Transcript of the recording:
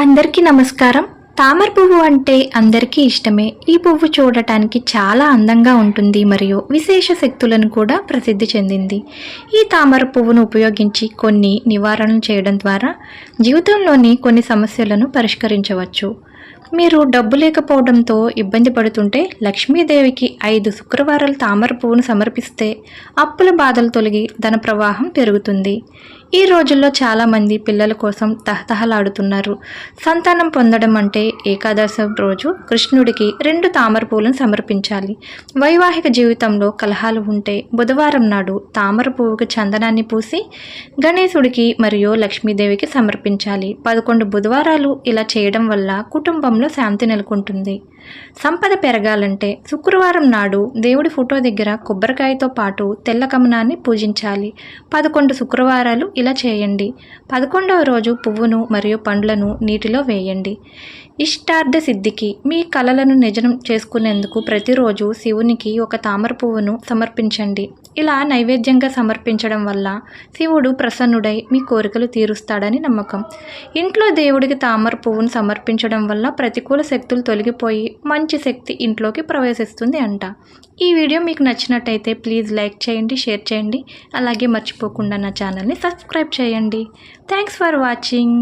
అందరికీ నమస్కారం. తామర పువ్వు అంటే అందరికీ ఇష్టమే. ఈ పువ్వు చూడటానికి చాలా అందంగా ఉంటుంది మరియు విశేష శక్తులను కూడా ప్రసిద్ధి చెందింది. ఈ తామర పువ్వును ఉపయోగించి కొన్ని నివారణలు చేయడం ద్వారా జీవితంలోని కొన్ని సమస్యలను పరిష్కరించవచ్చు. మీరు డబ్బు లేకపోవడంతో ఇబ్బంది పడుతుంటే లక్ష్మీదేవికి ఐదు శుక్రవారాలు తామర పువ్వును సమర్పిస్తే అప్పుల బాధలు తొలగి ధన ప్రవాహం పెరుగుతుంది. ఈ రోజుల్లో చాలామంది పిల్లల కోసం తహతహలాడుతున్నారు. సంతానం పొందడం అంటే ఏకాదశి రోజు కృష్ణుడికి రెండు తామర పువ్వులను సమర్పించాలి. వైవాహిక జీవితంలో కలహాలు ఉంటే బుధవారం నాడు తామర పువ్వుకి చందనాన్ని పూసి గణేశుడికి మరియు లక్ష్మీదేవికి సమర్పించాలి. పదకొండు బుధవారాలు ఇలా చేయడం వల్ల కుటుంబ కుటుంబంలో శాంతి నెలకొంటుంది. సంపద పెరగాలంటే శుక్రవారం నాడు దేవుడి ఫోటో దగ్గర కొబ్బరికాయతో పాటు తెల్ల కమనాన్ని పూజించాలి. పదకొండు శుక్రవారాలు ఇలా చేయండి. పదకొండవ రోజు పువ్వును మరియు పండ్లను నీటిలో వేయండి. ఇష్టార్థ సిద్ధికి మీ కలలను నిజం చేసుకునేందుకు ప్రతిరోజు శివునికి ఒక తామర పువ్వును సమర్పించండి. ఇలా నైవేద్యంగా సమర్పించడం వల్ల శివుడు ప్రసన్నుడై మీ కోరికలు తీరుస్తాడని నమ్మకం. ఇంట్లో దేవుడికి తామర పువ్వును సమర్పించడం వల్ల వల్ల ప్రతికూల శక్తులు తొలగిపోయి మంచి శక్తి ఇంట్లోకి ప్రవేశిస్తుంది అంట. ఈ వీడియో మీకు నచ్చినట్టయితే ప్లీజ్ లైక్ చేయండి షేర్ చేయండి. అలాగే మర్చిపోకుండా నా ఛానల్ని సబ్స్క్రైబ్ చేయండి. Thanks for watching.